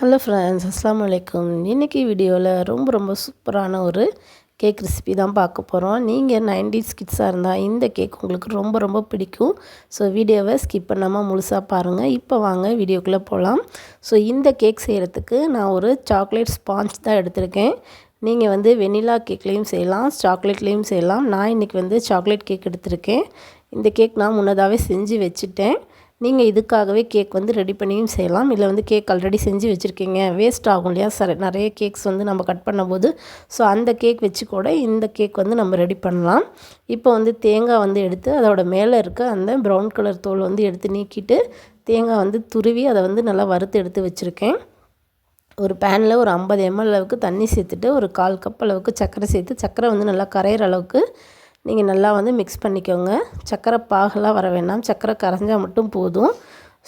Hello friends அஸ்லாம் வலைக்கம் இன்றைக்கி வீடியோவில் ரொம்ப ரொம்ப சூப்பரான ஒரு கேக் ரெசிபி தான் பார்க்க போகிறோம் நீங்கள் நைன்டிஸ் கிட்ஸாக இருந்தால் இந்த கேக் உங்களுக்கு ரொம்ப ரொம்ப பிடிக்கும். ஸோ வீடியோவை ஸ்கிப் பண்ணாமல் முழுசாக பாருங்கள் இப்போ வாங்க வீடியோக்குள்ளே போகலாம் ஸோ இந்த கேக் செய்கிறதுக்கு நான் ஒரு சாக்லேட் ஸ்பாஞ்ச் தான் எடுத்திருக்கேன். நீங்கள் வந்து வெனிலா கேக்லேயும் செய்யலாம் சாக்லேட்லேயும் செய்யலாம். நான் இன்றைக்கி வந்து சாக்லேட் கேக் எடுத்திருக்கேன். இந்த கேக் நான் முன்னதாகவே செஞ்சு வச்சுட்டேன். நீங்கள் இதுக்காகவே கேக் வந்து ரெடி பண்ணியும் செய்யலாம். இல்லை வந்து கேக் ஆல்ரெடி செஞ்சு வச்சுருக்கீங்க. வேஸ்ட் ஆகும் இல்லையா? சார் நிறைய கேக்ஸ் வந்து நம்ம கட் பண்ணும்போது. ஸோ அந்த கேக் வச்சு கூட இந்த கேக் வந்து நம்ம ரெடி பண்ணலாம். இப்போ வந்து தேங்காய் வந்து எடுத்து அதோட மேலே இருக்க அந்த ப்ரௌன் கலர் தோல் வந்து எடுத்து நீக்கிட்டு தேங்காய் வந்து துருவி அதை வந்து நல்லா வறுத்து எடுத்து வச்சுருக்கேன். ஒரு பேனில் ஒரு ஐம்பது எம்எல் அளவுக்கு தண்ணி சேர்த்துட்டு ஒரு கால் கப் அளவுக்கு சர்க்கரை சேர்த்து சர்க்கரை வந்து நல்லா கரையிற அளவுக்கு நீங்கள் நல்லா வந்து மிக்ஸ் பண்ணிக்கோங்க. சர்க்கரை பாகெல்லாம் வர வேண்டாம் சர்க்கரை கரைஞ்சால் மட்டும் போதும்.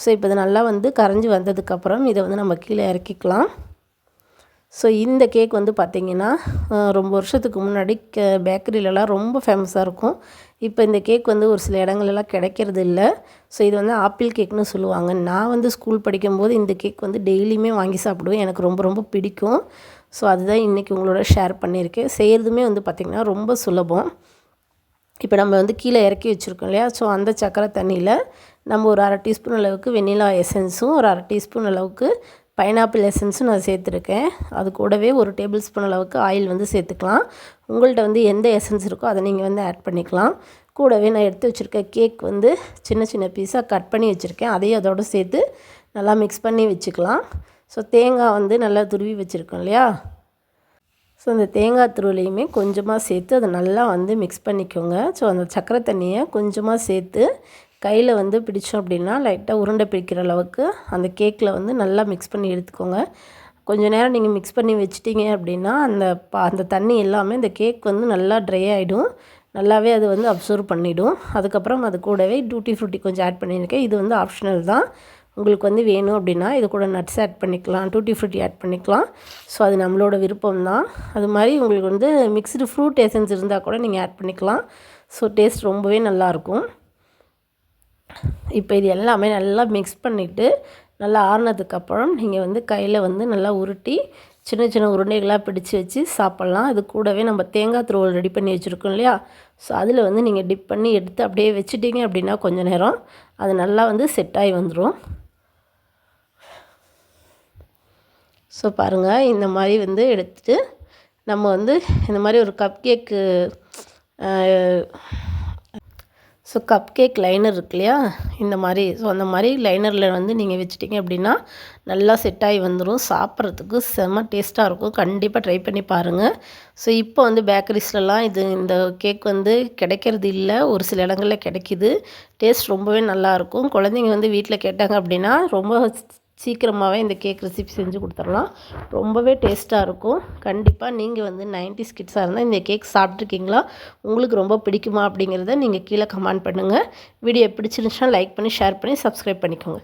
ஸோ இப்போ இது நல்லா வந்து கரைஞ்சி வந்ததுக்கப்புறம் இதை வந்து நம்ம கீழே இறக்கிக்கலாம். ஸோ இந்த கேக் வந்து பார்த்திங்கன்னா ரொம்ப வருஷத்துக்கு முன்னாடி கே பேக்கரியிலலாம் ரொம்ப ஃபேமஸாக இருக்கும். இப்போ இந்த கேக் வந்து ஒரு சில இடங்கள்லாம் கிடைக்கிறது இல்லை. ஸோ இது வந்து ஆப்பிள் கேக்னு சொல்லுவாங்க. நான் வந்து ஸ்கூல் படிக்கும்போது இந்த கேக் வந்து டெய்லியுமே வாங்கி சாப்பிடுவேன். எனக்கு ரொம்ப ரொம்ப பிடிக்கும். ஸோ அதுதான் இன்றைக்கி உங்களோட ஷேர் பண்ணியிருக்கேன். செய்கிறதுமே வந்து பார்த்திங்கன்னா ரொம்ப சுலபம். இப்போ நம்ம வந்து கீழே இறக்கி வச்சுருக்கோம் இல்லையா? ஸோ அந்த சக்கரை தண்ணியில் நம்ம ஒரு அரை டீஸ்பூன் அளவுக்கு வெண்ணிலா எசன்ஸும் ஒரு அரை டீஸ்பூன் அளவுக்கு பைனாப்பிள் எசன்ஸும் நான் சேர்த்துருக்கேன். அது கூடவே ஒரு டேபிள் ஸ்பூன் அளவுக்கு ஆயில் வந்து சேர்த்துக்கலாம். உங்கள்கிட்ட வந்து எந்த எசன்ஸ் இருக்கோ அதை நீங்கள் வந்து ஆட் பண்ணிக்கலாம். கூடவே நான் எடுத்து வச்சுருக்க கேக் வந்து சின்ன சின்ன பீஸாக கட் பண்ணி வச்சுருக்கேன். அதையும் அதோடு சேர்த்து நல்லா மிக்ஸ் பண்ணி வச்சுக்கலாம். ஸோ தேங்காய் வந்து நல்லா துருவி வச்சுருக்கோம் இல்லையா? ஸோ அந்த தேங்காய் துருளையுமே கொஞ்சமாக சேர்த்து அதை நல்லா வந்து மிக்ஸ் பண்ணிக்கோங்க. ஸோ அந்த சக்கரை தண்ணியை கொஞ்சமாக சேர்த்து கையில் வந்து பிடிச்சோம் அப்படின்னா லைட்டாக உருண்டை பிடிக்கிற அளவுக்கு அந்த கேக்கில் வந்து நல்லா மிக்ஸ் பண்ணி எடுத்துக்கோங்க. கொஞ்சம் நேரம் நீங்கள் மிக்ஸ் பண்ணி வச்சிட்டிங்க அப்படின்னா அந்த பா அந்த தண்ணி எல்லாமே இந்த கேக் வந்து நல்லா ட்ரை ஆகிடும் நல்லாவே அது வந்து அப்சர்வ் பண்ணிவிடும் அதுக்கப்புறம் அது கூடவே டூட்டி ஃப்ரூட்டி கொஞ்சம் ஆட் பண்ணியிருக்கேன். இது வந்து ஆப்ஷனல் தான். உங்களுக்கு வந்து வேணும் அப்படின்னா இது கூட நட்ஸ் ஆட் பண்ணிக்கலாம் டூட்டி ஃப்ரூட்டி ஆட் பண்ணிக்கலாம். ஸோ அது நம்மளோட விருப்பம் தான் அது மாதிரி உங்களுக்கு வந்து மிக்ஸ்டு ஃப்ரூட் எசன்ஸ் இருந்தால் கூட நீங்கள் ஆட் பண்ணிக்கலாம். ஸோ டேஸ்ட் ரொம்பவே நல்லாயிருக்கும் இப்போ இது எல்லாமே நல்லா மிக்ஸ் பண்ணிவிட்டு நல்லா ஆறுனதுக்கப்புறம் நீங்கள் வந்து கையில் வந்து நல்லா உருட்டி சின்ன சின்ன உருண்டைகளாக பிடிச்சி வச்சு சாப்பிட்லாம். அது கூடவே நம்ம தேங்காய் துருவல் ரெடி பண்ணி வச்சுருக்கோம் இல்லையா? ஸோ அதில் வந்து நீங்கள் டிப் பண்ணி எடுத்து அப்படியே வச்சுட்டிங்க அப்படின்னா கொஞ்சம் நேரம் அது நல்லா வந்து செட் ஆகி வந்துடும் ஸோ பாருங்கள் இந்த மாதிரி வந்து எடுத்துகிட்டு நம்ம வந்து இந்த மாதிரி ஒரு cup cake so cup cake liner இருக்கு இல்லையா? இந்த மாதிரி ஸோ அந்த மாதிரி லைனரில் வந்து நீங்கள் வச்சுட்டிங்க அப்படின்னா நல்லா செட் ஆகி வந்துடும் சாப்பிட்றதுக்கு செம்ம டேஸ்ட்டாக இருக்கும். கண்டிப்பாக ட்ரை பண்ணி பாருங்கள் ஸோ இப்போ வந்து பேக்கரிஸ்லலாம் இது இந்த கேக் வந்து கிடைக்கிறது இல்லை. ஒரு சில இடங்களில் கிடைக்கிது. டேஸ்ட் ரொம்பவே நல்லாயிருக்கும் குழந்தைங்க வந்து வீட்டில் கேட்டாங்க அப்படின்னா ரொம்ப சீக்கிரமாகவே இந்த கேக் ரெசிபி செஞ்சு கொடுத்துடலாம். ரொம்பவே டேஸ்ட்டாக இருக்கும். கண்டிப்பாக நீங்கள் வந்து நைன்டி கிட்ஸாக இருந்தால் இந்த கேக் சாப்பிட்ருக்கீங்களா உங்களுக்கு ரொம்ப பிடிக்குமா அப்படிங்கிறத நீங்கள் கீழே கமெண்ட் பண்ணுங்கள் வீடியோ பிடிச்சிருந்துச்சுன்னா லைக் பண்ணி ஷேர் பண்ணி சப்ஸ்கிரைப் பண்ணிக்கோங்க.